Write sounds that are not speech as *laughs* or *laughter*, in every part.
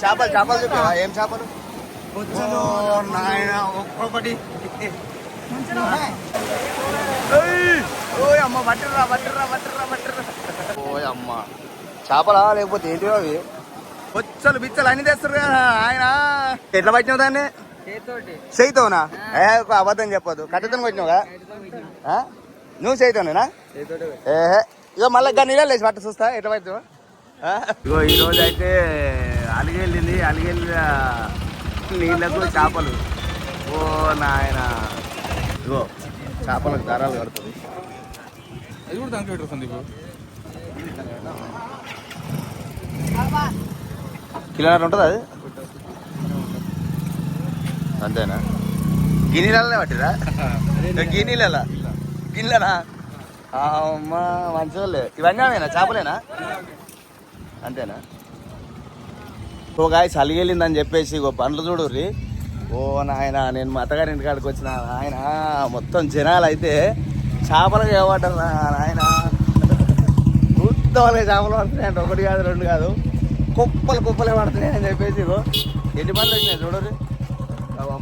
చేపలు చేపలు చూపావా ఏం చేపలు? నాయన ఒక్కొక్కటి. ఏయ్! ఓయ్ అమ్మ బట్టర్రా బట్టర్రా బట్టర్రా బట్టర్రా ఓయ్ అమ్మ. చేపలా లేకపోతే ఏంటివో అవి బొచ్చలు బిచ్చలు అన్ని తెస్తారు కదా ఆయన ఎట్లా పట్టినావు దాన్ని? చేతోటి చేయితోనా? ఏ ఒక అబద్ధం చెప్పదు కట్టెతో కొట్టినావు కదా? ఆ? నువ్వు చేయితోనేనా? ఏహే. ఇగో మళ్ళీ ఇంకా నీళ్ళు లేచి పట్ట చూస్తా. ఎట్లా పడుతుంది ఇగో ఈ రోజు అయితే అలిగెళ్ళి నీళ్ళకు చేపలు. ఓ నాయన. ఇగో చేపలకు దారాలు కడుతుంది. అది కూడా దానికి పెట్టరు సందీప్? కిలోన్నర ఉంటుంది అది? అంతేనా? గిన్నెలనే పట్టిరా? గిన్నెల గిన్నెలనా అమ్మ మంచివాళ్ళే ఇవన్నీ అవేనా? చేపలేనా? అంతేనా? ఓ గాయ అలిగేలిందని చెప్పేసి ఇగో పండ్లు చూడుర్రి. ఓ నాయన నేను మా అత్తగారి వచ్చిన ఆయన మొత్తం జనాలు అయితే చేపలు ఏమంటారు నాయన. మొత్తం చేపలు పడుతున్నాయి అంటే ఒకటి కాదు రెండు కాదు. కుప్పలు కుప్పలే పడుతున్నాయి అని చెప్పేసి ఇగో ఎన్ని పనులు వచ్చినాయి చూడరు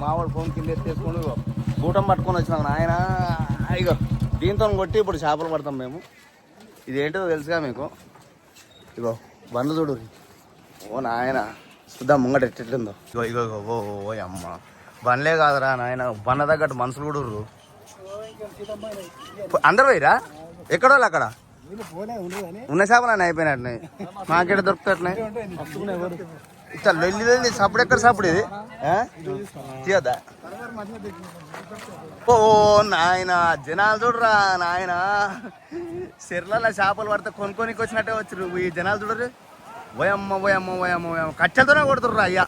మావాడు ఫోన్ కింద ఎత్తేసుకొని కూటం పట్టుకొని వచ్చినాం నాయన. ఇగో దీంతో కొట్టి ఇప్పుడు చేపలు పడతాం మేము. ఇదేంటో తెలుసుగా మీకు? ఇగో బండ్లు చూడు ఓ నాయన. చూద్దాం ముంగట ఎట్టుందో ఇగో ఇగో ఇగో ఓ ఓ అమ్మ. బండ్లే కాదురా నాయన బండ తగ్గట్టు మనుషులు కూడా ఉర్రు. అందరు పోయిరా? ఎక్కడ వాళ్ళు అక్కడ? ఉన్న చేపలు అని అయిపోయినట్టు మాకెడ దొరుకుతట్లే? ఇట్లా వెళ్ళి వెళ్ళి సప్పుడు ఎక్కడ సప్పుడు ఇది? తీయద్దా? ఓ నాయన జనాలు చూడరా నాయన. సిర్లలో చేపలు పడితే కొనుక్కోనికి వచ్చినట్టే వచ్చారు ఈ జనాలు చూడరు? ఓయమ్మ ఓయమ్మ ఓయమ్మ ఓయమ్మ. కట్టెలతోనే కొడుతుర్రా అయ్యా.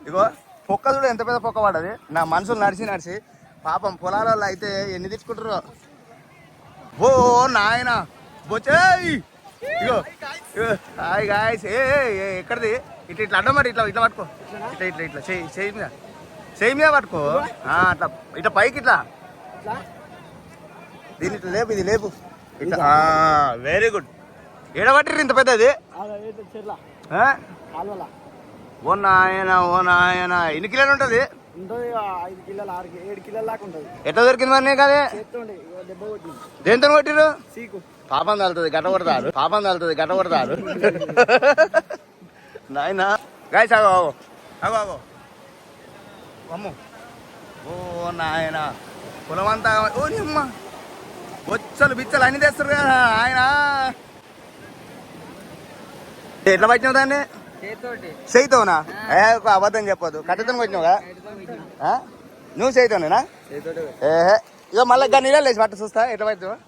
ఇగో పొక్క చూడు ఎంత పెద్ద పొక్క పడది నా మనుషులు నడిచి నడిచి. పాపం పొలాలలో అయితే ఎన్ని తెచ్చుకుంటారో ఓ నాయన. బొచ్చేయ్ ఇగో హాయ్ గాయస్. ఏ ఎక్కడిది? ఇట్లా ఇట్లా అడ్డం మరి ఇట్లా ఇట్లా పట్టుకో. ఇట్లా ఇట్లా ఇట్లా. చేయి చేయి మీద. చేయి మీద పట్టుకో. అట్లా ఇట్లా పైకి ఇట్లా. దీని ఇట్లా లేపు ఇది లేపు. ఇట్లా వెరీ గుడ్ ఎడబట్టిర్రు ఇంత పెద్దది? ఓ నాయన ఓ నాయన. ఎన్ని కిలోలు ఉంటుంది? ఎట్లా దొరికింది మరి కొట్టింది. దేంతో కొట్టిరు పాపం తగులుతుంది గట్ట కొడతారు. పాపం తగులుతుంది గట్ట కొడతారు. *laughs* నాయన. గాయస్ ఆగో ఆగో. ఆగో ఆగో. అమ్ము. ఓ నాయన. పొలం అంతా ఓ నిమ్మ బొచ్చలు బిచ్చలు అన్ని తెస్తారు కదా ఆయన ఎట్లా పట్టినావు దాన్ని? చేయితోనా? ఏ ఒక అబద్ధం చెప్పదు కట్టెతో ఆ? నువ్వు చేయితోనేనా? ఏహే. ఇక మళ్ళీ ఇంకా నీళ్ళు లేచి పట్ట చూస్తా ఎట్లా పడుతుంది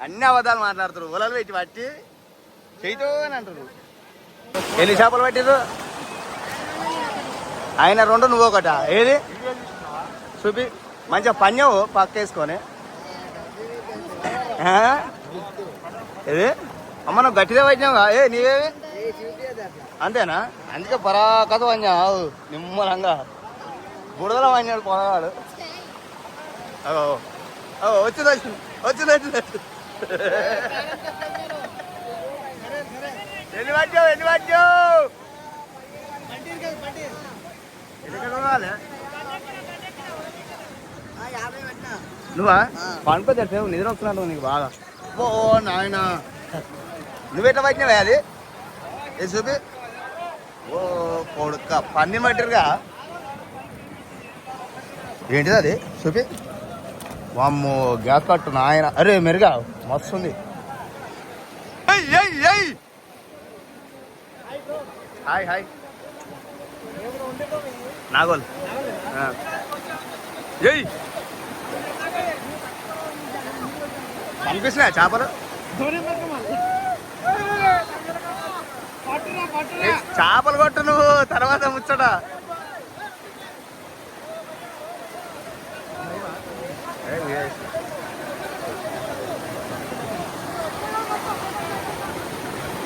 అన్ని అబద్ధాలు మాట్లాడుతారు ఉలలు పెట్టి పట్టి చేయితో అని అంటారు ఎన్ని చేపలు పట్టిరు ఆయన రెండు నువ్వు ఒకట? ఏది? చూపి. మంచిగా పన్యవు పక్కేసుకొని. ఆ? ఏది? అమ్మ నువ్వు గట్టిదే పట్టినావుగా ఏ నీవేవి అంతేనా? అందుకే పరాకత పన్నావు నిమ్మలంగా. బుడదల పన్నాడు పొలగాడు అగో అగో వచ్చింది వచ్చింది వచ్చింది వచ్చింది. ఎన్ని పట్టావు ఎన్ని పట్టావు? నువ్వా? తెలిసావు నిద్ర వస్తున్నాడు నీకు బాగా. ఓ నాయన. నువ్వెట్లా పట్టినావే అది? ఏ చూపి ఓ కొడుక పన్ని మట్టిరుగా ఏంటిది అది? చూపి. వామ్మో గ్యాస్ కట్టు నాయన. అరే మెరుగా మస్తు ఉంది ఏయ్, ఏయ్, ఏయ్. Hi hi. నాగోల్. ఏయ్! కనిపిస్తున్నాయా చేపలు? చేపలు కొట్టు నువ్వు తర్వాత ముచ్చట.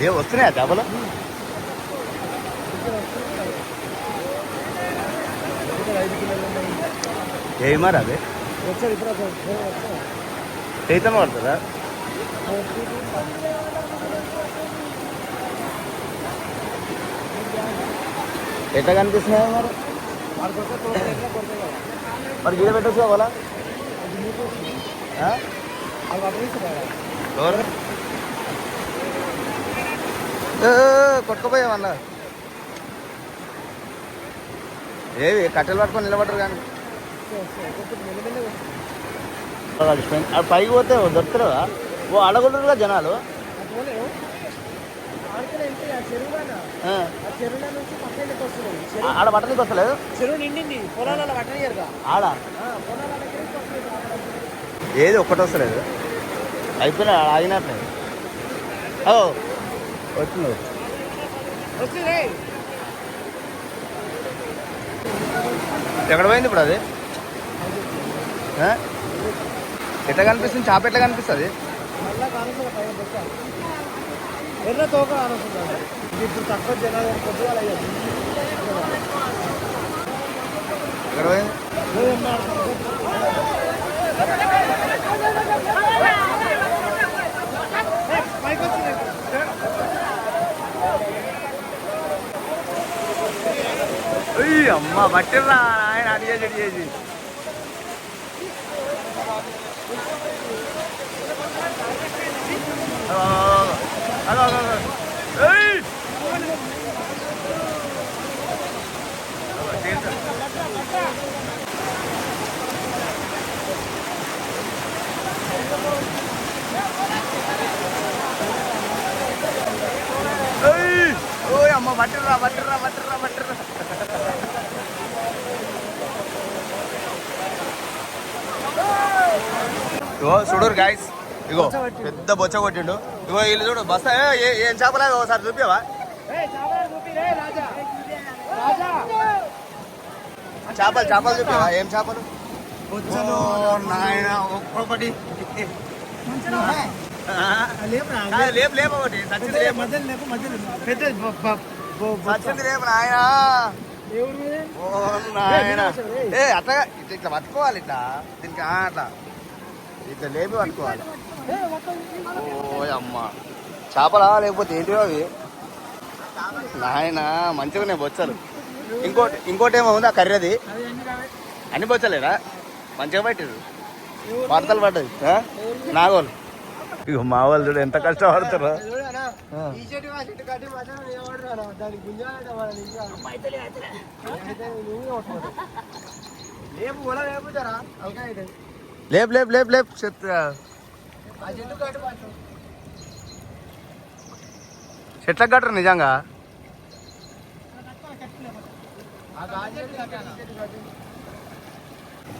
ఏ వస్తున్నాయా చేపలు? ఏ మరి అదే చైతన్య పడుతుందా? ఎట్లా కనిపిస్తున్నాయి మరి? మరి గీడ పెట్టచ్చు అవ్వాలా కొట్టుకుపోయామన్నా ఏవి కట్టెలు పట్టుకొని నిలబడరు కానీ. పైకి పోతే దొరుకుతారా ఓ అడగలుగా జనాలు పోలేవు ఆడికి వెళ్తే ఆ చెరువులోనా ఆ, ఆ చెరువులో నుంచి పక్కకి వస్తున్నాయి చెరువు ఆడ పట్టడానికి వస్తలేదు చెరువు నిండింది. పొలాలలో పట్టనియరుగా ఆడ? ఏది ఒక్కటి వస్తలేదు. అయిపోయినా ఆగినట్లే. ఓ వచ్చింది. వస్తుంది ఎక్కడ పోయింది ఇప్పుడు అది? ఎట్లా కనిపిస్తుంది? చేప ఎట్లా కనిపిస్తుంది? ఎర్ర తోక కానుకుంటాడు ఇప్పుడు తక్కువ జనాలు పొద్దుగాల అయ్యారు. అమ్మ పట్టిర్రా ఆయన అడిగేసి అడిగేసి అదో అదో అదో ఏయ్! ఏయ్! ఓయ్ అమ్మ పట్టిర్రా పట్టిర్రా పట్టిర్రా పట్టిర్రా ఇగో చూడరు గాయస్ ఇగో పెద్ద బొచ్చ కొట్టిండు. ఇగో వీళ్ళు చూడు బస్తా ఏ, చేపలాగా ఒకసారి చూపించవా ఏయ్, చేపలు చేపలు చేపలు చూపించవా ఏం చేపలు? నాయన ఒక్కొక్కటి. లేపు లేపు ఒకటి. సచ్చింది లేపు. పెద్ద సచ్చింది లేపు నాయన. ఏ ఊరు మీది? ఓ నాయన. ఏ అట్లా ఇట్లా పట్టుకోవాలి ఇట్లా. దీనికి అట్లా. ఇట్లా లేపి పట్టుకోవాలి. ఏ, ఓ అమ్మ. చేపలా లేకపోతే ఏంటివో అవి? నాయన మంచిగానే బొచ్చలు. ఇంకోటి ఇంకోటి ఏమో ఉంది ఆ కర్రీ అది అన్ని బొచ్చలేరా మంచిగా పట్టారు వార్తలు పడ్డది నాగోలు. ఇక మా వాళ్ళు చూడు ఎంత కష్టపడతారు. అది లేపు కూడా లేపుతారా అవకాయ అయితే. లేపు లేపు లేపు లేపు చెత్త ఆ చెట్లకు కట్టరు నిజంగా.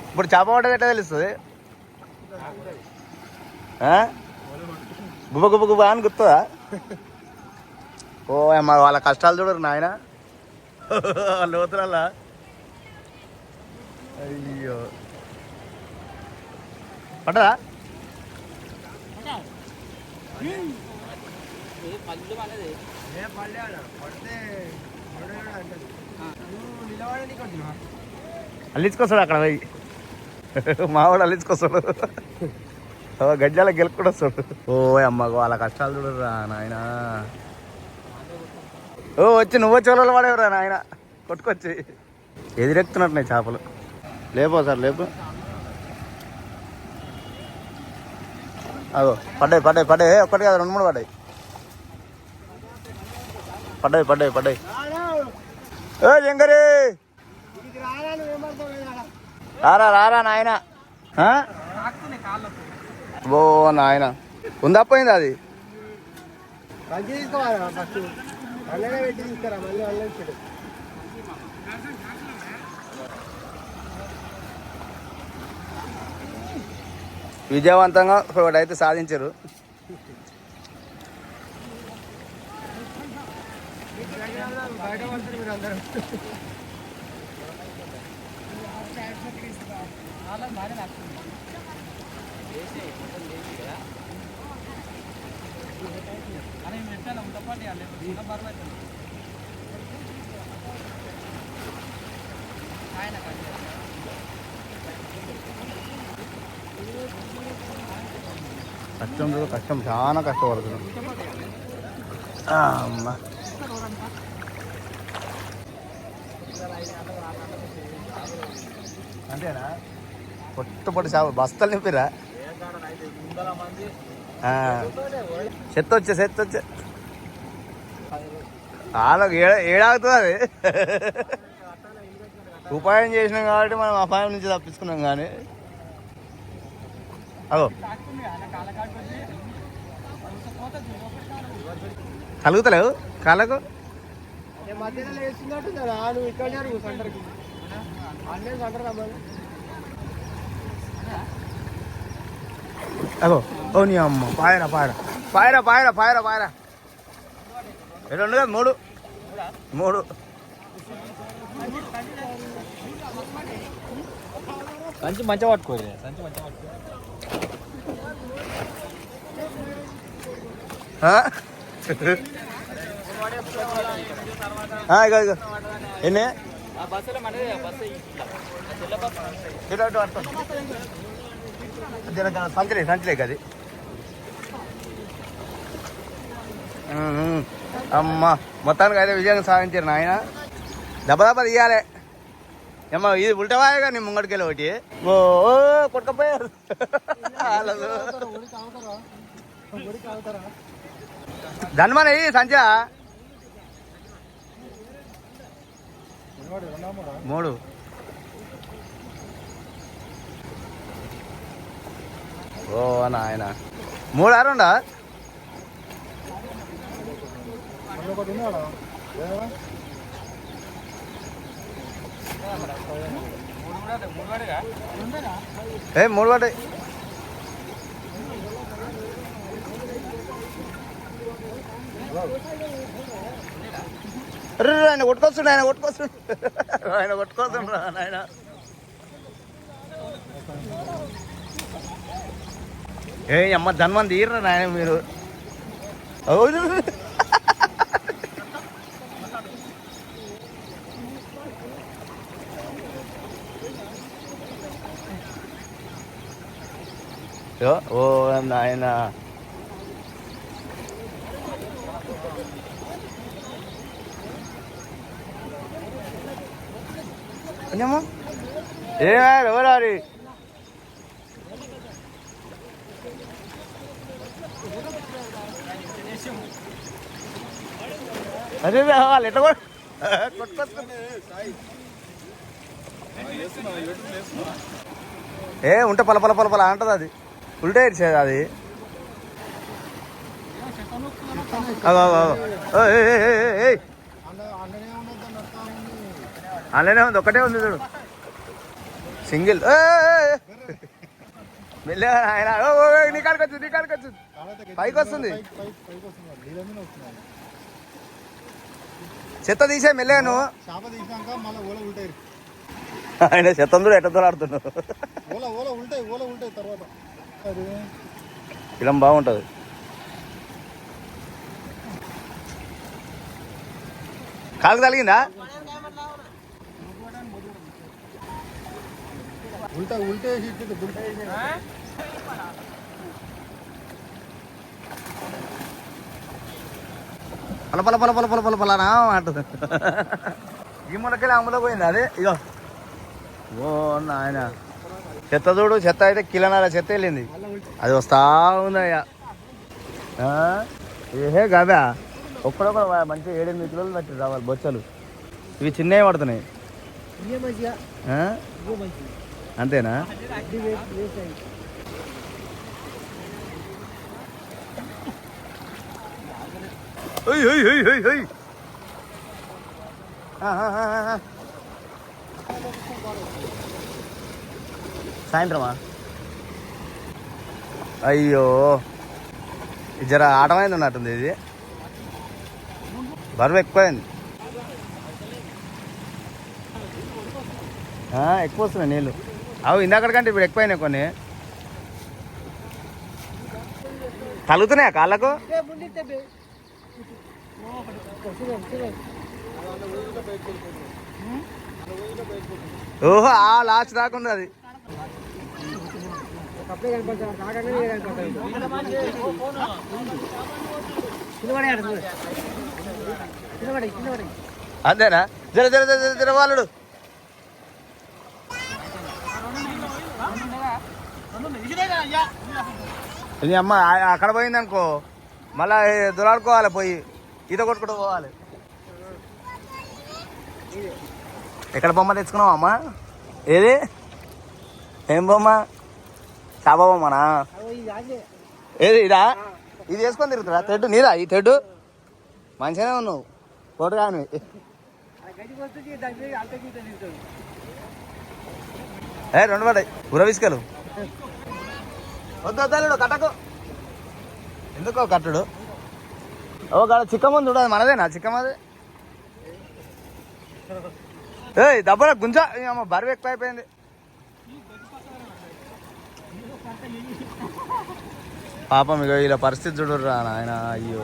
ఇప్పుడు చేప పడ్డది ఎట్లా తెలుస్తుంది? గుబ గుబ గుబ అని గుర్తుందా? ఓ అమ్మ వాళ్ళ కష్టాలు చూడరు నాయన. *laughs* లోతులల్లా. అయ్యో పడ్డదా ఏ పల్లె అన్న, పడితే ఎవడో అంటది. నువ్వు నిలబడనీకి వచ్చినావా? అల్లించుకొస్తాడు అక్కడ పోయి? మావాడు అల్లించుకొస్తాడు. గడ్జాల గజ్జాల గెలుపుకుండా వస్తాడు. ఓ అమ్మ వాళ్ళ కష్టాలు చూడరా నాయన. ఓ వచ్చి నువ్వు వచ్చి వాళ్ళు పడేవరా నాయన? కొట్టుకొచ్చి. ఎదిరెక్కుతున్నట్టున్నాయి చేపలు. లేపో సార్ లేపు. అదో పడ్డాయి పడ్డాయి పడ్డాయి. ఒక్కటి కాదు రెండు మూడు పడ్డాయి. పడ్డాయి పడ్డాయి పడ్డాయి. ఏ జంగరి! రారా రారా నాయన. ఆ? ఓ నాయన. ఉందా పోయింది అది? మంచి తీసుకోవాలి ఫస్ట్ మళ్ళీ పెట్టి తీసుకురా మళ్ళీ మళ్ళీ ఇచ్చాడు విజయవంతంగా ఒకటైతే సాధించారు. బయట పడతారు మీరు అందరూ కష్టం చూడు కష్టం చాలా కష్టపడుతున్నాం. అమ్మ. అంతేనా? పొట్టుపొట్టు చేప బస్తలు నింపిరా? చెత్త వచ్చే చెత్త వచ్చే వాళ్ళకి ఏడా ఏడాగుతుంది? అది ఉపాయం చేసినాం కాబట్టి మనం అపాయం నుంచి తప్పించుకున్నాం కానీ. అదో కలుగుతలేవు? కాళ్ళకు? అగో. ఓ నీ అమ్మ. పాయరా పాయరా. పాయరా పాయరా పాయరా పాయరా. రెండు కదా మూడు. మూడు. సంచి మంచిగా పట్టుకోరు. సంచి మంచిగా పట్టుకో ఆ? ఆ, ఇగో ఇగో. ఎన్ని? బస్సులో మనది సంచలే సంచలే కది అమ్మ మొత్తానికి అయితే విజయం సాధించారు నాయన. దెబ్బ దెబ్బ తీయాలి. ఏమ్మా ఇది ఉల్టవాయగా నీ ముంగడికెళ్ళి ఒకటి. ఓ ఓ, కొట్టుకపోయారు. ధన్మని సంచ మూడు. ఓ నాయన. మూడు ఆరుండా? ఏ మూడు పడ్డాయి ఆయన కొట్టుకొస్తుండు ఆయన కొట్టుకొస్తుండు. ఆయన కొట్టుకొస్తుండ్రు ఆయన ఏ అమ్మ జన్మం తీయరా నాయన మీరు. అవును ఓ, నాయన కొంచెము ఏ ఎవరారి అదే వాళ్ళు ఎట్లా ఏ ఉంటే పల పల పల పల అంటది అది ఉల్టే ఇచ్చేది అది అగో, ఓ, అన్ననే ఉంది అందులోనే ఉంది ఒకటే ఉంది చూడు సింగిల్ ఆయన నీ కాడికి వచ్చింది నీ కాడికి వచ్చింది పైకి వస్తుంది చెత్త తీసే మెల్లగా నువ్వు చేప మళ్ళీ ఓల ఆయన చెత్తం చూడు ఎట్ట దూరాడుతున్నావు ఓల ఉంటాయి ఓల ఉంటాయి తర్వాత ఫిలం బాగుంటుంది. కాలుకు తగిలిందా? ఉల్టా పల పల పల పల పల పల పలనా అంటుంది. ఈ మునకెళ్ళి అమ్ములో పోయింది అదే? ఇగో. ఓ నాయన. చెత్త చూడు చెత్త అయితే కిలోన్నర చెత్త వెళ్ళింది. అది వస్తా ఉందయ్యా? ఏహే గదా ఒక్కడొక మంచి ఏడెనిమిది కిలోలు పట్టి రావాలి బొచ్చలు. ఇవి చిన్నవి పడుతున్నాయి. అంతేనా? సాయంత్రమా? అయ్యో. ఇది జర ఆటమైంది ఉన్నట్టుంది ఇది. బరువు ఎక్కువైంది. ఎక్కువ వస్తున్నాయి నీళ్ళు అవి ఇందాకటికంటే ఇప్పుడు ఎక్కువైనాయి కొన్ని. తలుగుతున్నాయా కాళ్ళకు? ఓహో ఆ లాస్ట్ దాకా ఉంది అది కప్పే కనపడతాను కనపడతాను అంతేనా? జర జర జర జర, వాళ్ళు ఇది అమ్మ అక్కడ పోయిందనుకో మళ్ళా దులాడుకోవాలి పోయి ఈత కొట్టుకుంటూ పోవాలి. ఎక్కడ బొమ్మ తెచ్చుకున్నావు అమ్మ ఏది? ఏం బొమ్మ? చాప బొమ్మనా అవి ఇది? అదే. ఏది ఇదా ఇది వేసుకొని తిరుగుతురా? తెడ్డు నీదా ఈ తెడ్డు మంచిగానే ఉన్నావు. ఫోటో కానీ. ఏ రెండు పడ్డాయి. ఉర విసుకలు. వద్దు వద్దాడు కట్టకు. ఎందుకో కట్టడు? ఓ కాడ చిక్కమంది చూడదు మనదేనా? చిక్కమది ఏయ్ దబ్బల గుంజ. అమ్మ బరువు ఎక్కువ అయిపోయింది పాపం ఇక ఇలా పరిస్థితి చూడరా నాయన అయ్యో.